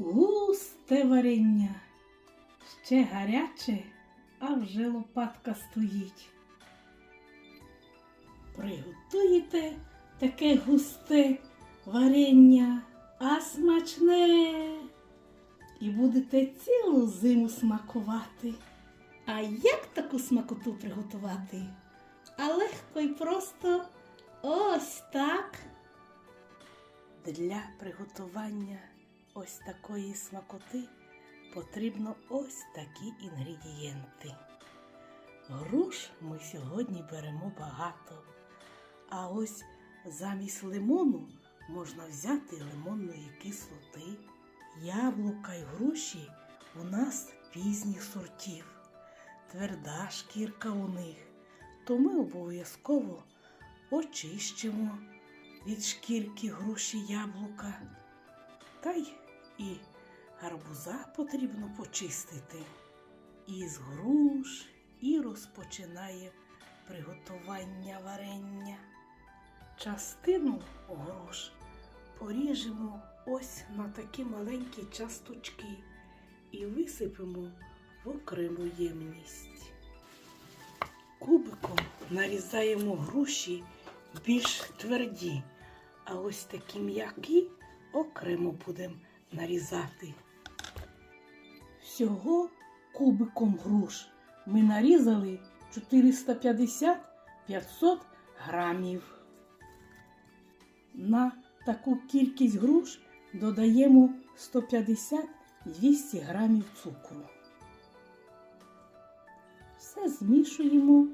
Густе варення, ще гаряче, а вже лопатка стоїть. Приготуєте таке густе варення, а смачне. І будете цілу зиму смакувати. А як таку смакоту приготувати? А легко і просто ось так. Для приготування ось такої смакоти потрібно ось такі інгредієнти. Груш ми сьогодні беремо багато, а ось замість лимону можна взяти лимонної кислоти. Яблука й груші у нас пізніх сортів, тверда шкірка у них, то ми обов'язково очищимо від шкірки груші яблука. Та й і гарбуза потрібно почистити. Із груш і розпочинає приготування варення. Частину груш поріжемо ось на такі маленькі часточки і висипемо в окрему ємність. Кубиком нарізаємо груші більш тверді, а ось такі м'які окремо будемо нарізати. Всього кубиком груш ми нарізали 450-500 грамів. На таку кількість груш додаємо 150-200 грамів цукру. Все змішуємо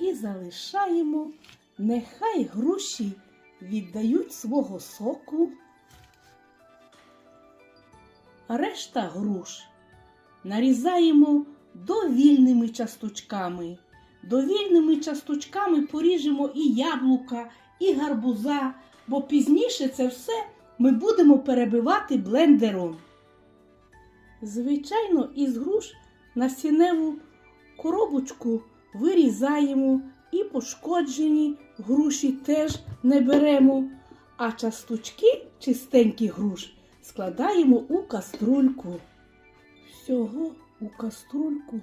і залишаємо. Нехай груші віддають свого соку. Решта груш нарізаємо довільними часточками. Довільними часточками поріжемо і яблука, і гарбуза, бо пізніше це все ми будемо перебивати блендером. Звичайно, із груш насінневу коробочку вирізаємо і пошкоджені груші теж не беремо, а часточки чистенькі груш складаємо у каструльку. Всього у каструльку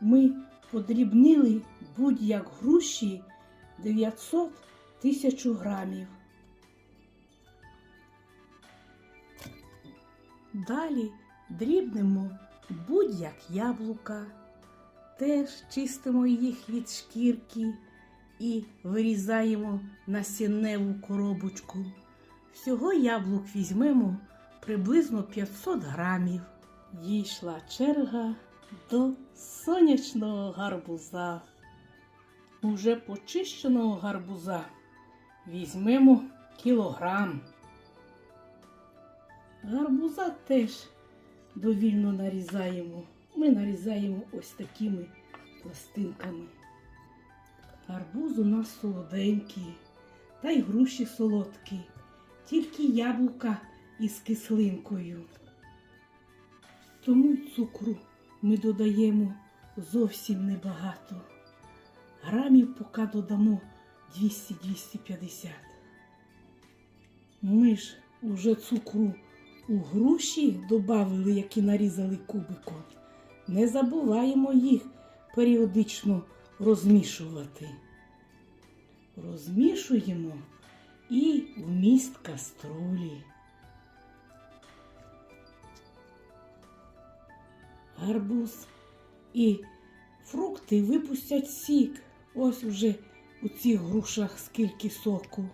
ми подрібнили будь-як груші 900 тисяч грамів. Далі дрібнемо будь-як яблука, теж чистимо їх від шкірки і вирізаємо насінневу коробочку. Всього яблук візьмемо приблизно 500 грамів. Дійшла черга до сонячного гарбуза. Уже почищеного гарбуза візьмемо кілограм. Гарбуза теж довільно нарізаємо. Ми нарізаємо ось такими пластинками. Гарбуз у нас солоденький, та й груші солодкі, тільки яблука із кислинкою. Тому цукру ми додаємо зовсім небагато. Грамів поки додамо 200-250. Ми ж уже цукру у груші додали, які нарізали кубиком. Не забуваємо їх періодично розмішувати. Розмішуємо і вміст каструлі. Гарбуз і фрукти випустять сік. Ось уже у цих грушах скільки соку.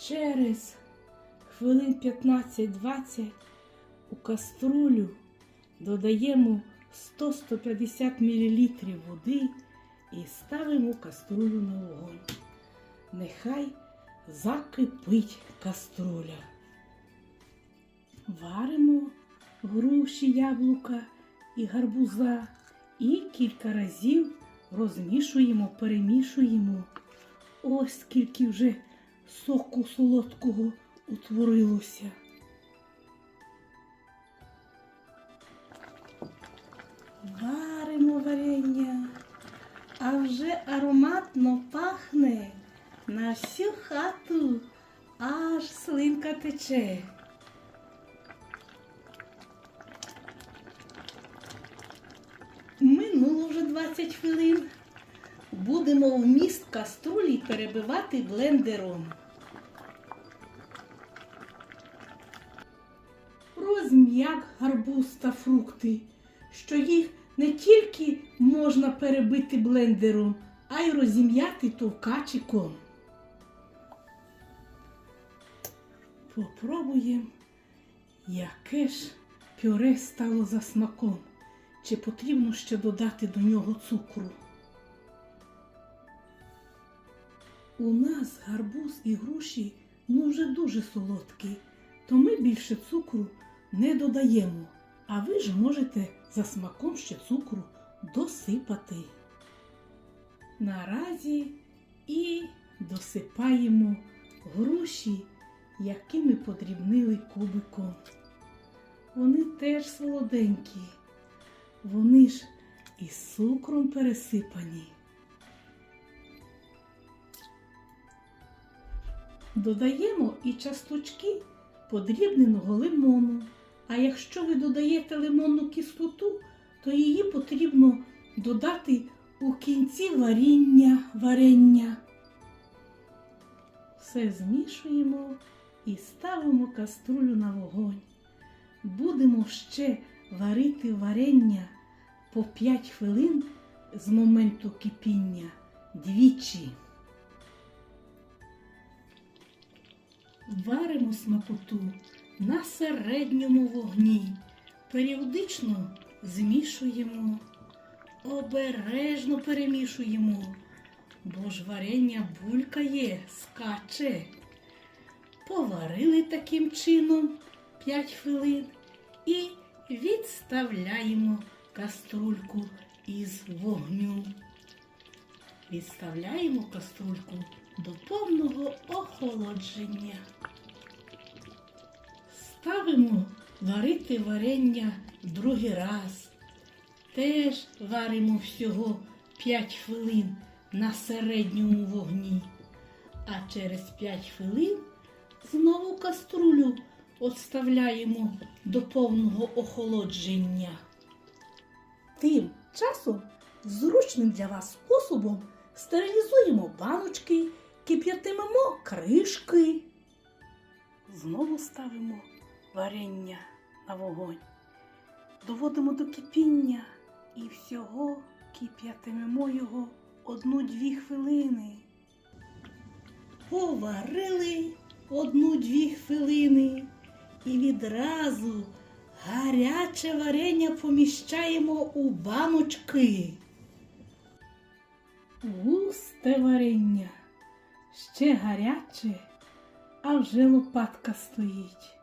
Через хвилин 15-20 у каструлю додаємо 100-150 мл води і ставимо каструлю на вогонь. Нехай закипить каструля. Варимо груші, яблука і гарбуза і кілька разів розмішуємо, перемішуємо. Ось скільки вже соку солодкого утворилося. Варимо варення, а вже ароматно пахне на всю хату, аж слинка тече. 15 хвилин будемо вміст каструлі перебивати блендером. Розм'як гарбуз та фрукти, що їх не тільки можна перебити блендером, а й розім'яти товкачиком. Попробуємо, яке ж пюре стало за смаком. Чи потрібно ще додати до нього цукру? У нас гарбуз і груші ну вже дуже солодкі, то ми більше цукру не додаємо, а ви ж можете за смаком ще цукру досипати. Наразі і досипаємо груші, які ми подрібнили кубиком. Вони теж солоденькі, вони ж із цукром пересипані. Додаємо і часточки подрібненого лимону. А якщо ви додаєте лимонну кислоту, то її потрібно додати у кінці варіння варення. Все змішуємо і ставимо каструлю на вогонь. Будемо ще варити варення по 5 хвилин з моменту кипіння двічі. Варимо смакоту на середньому вогні. Періодично змішуємо, обережно перемішуємо, бо ж варення булькає, скаче. Поварили таким чином 5 хвилин і відставляємо каструльку із вогню. Відставляємо каструльку до повного охолодження. Ставимо варити варення другий раз. Теж варимо всього 5 хвилин на середньому вогні. А через 5 хвилин знову каструлю відставляємо до повного охолодження. Тим часом зручним для вас способом стерилізуємо баночки, кип'ятимемо кришки. Знову ставимо варення на вогонь. Доводимо до кипіння і всього кип'ятимемо його одну-дві хвилини. Поварили одну-дві хвилини і відразу гаряче варення поміщаємо у баночки. Густе варення, ще гаряче, а вже лопатка стоїть.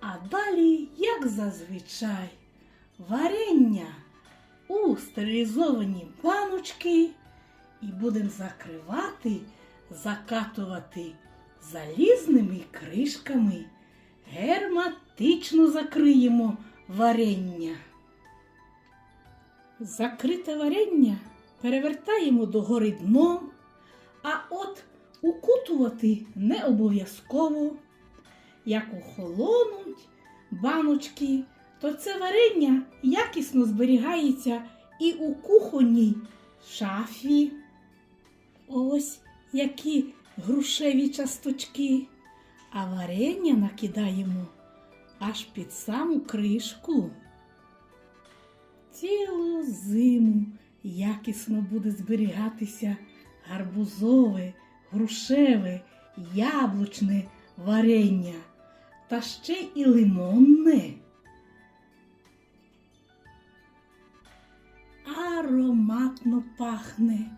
А далі, як зазвичай, варення у стерилізовані баночки і будемо закривати, закатувати залізними кришками. Герматично закриємо варення. Закрите варення перевертаємо догори дном, а от укутувати не обов'язково. Як охолонуть баночки, то це варення якісно зберігається і у кухонній шафі. Ось які грушеві часточки. А варення накидаємо аж під саму кришку. Цілу зиму якісно буде зберігатися гарбузове, грушеве, яблучне варення та ще і лимонне. Ароматно пахне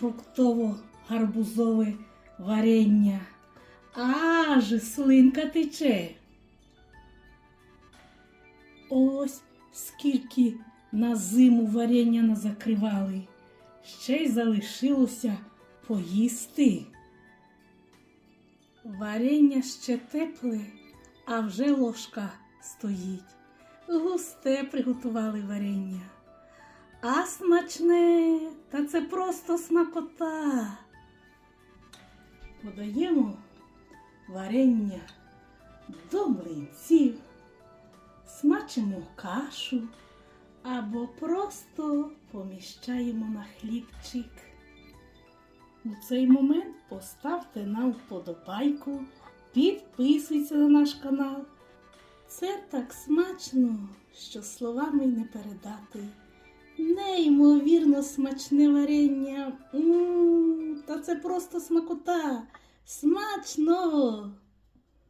фруктово-гарбузове варення. Аж слинка тече. Ось скільки на зиму варення назакривали, ще й залишилося поїсти. Варення ще тепле, а вже ложка стоїть. Густе приготували варення. А смачне, та це просто смакота. Подаємо варення до млинців, смачимо кашу, або просто поміщаємо на хлібчик. У цей момент поставте нам вподобайку, підписуйтесь на наш канал. Це так смачно, що словами не передати. Неймовірно смачне варення. м та це просто смакота. Смачно!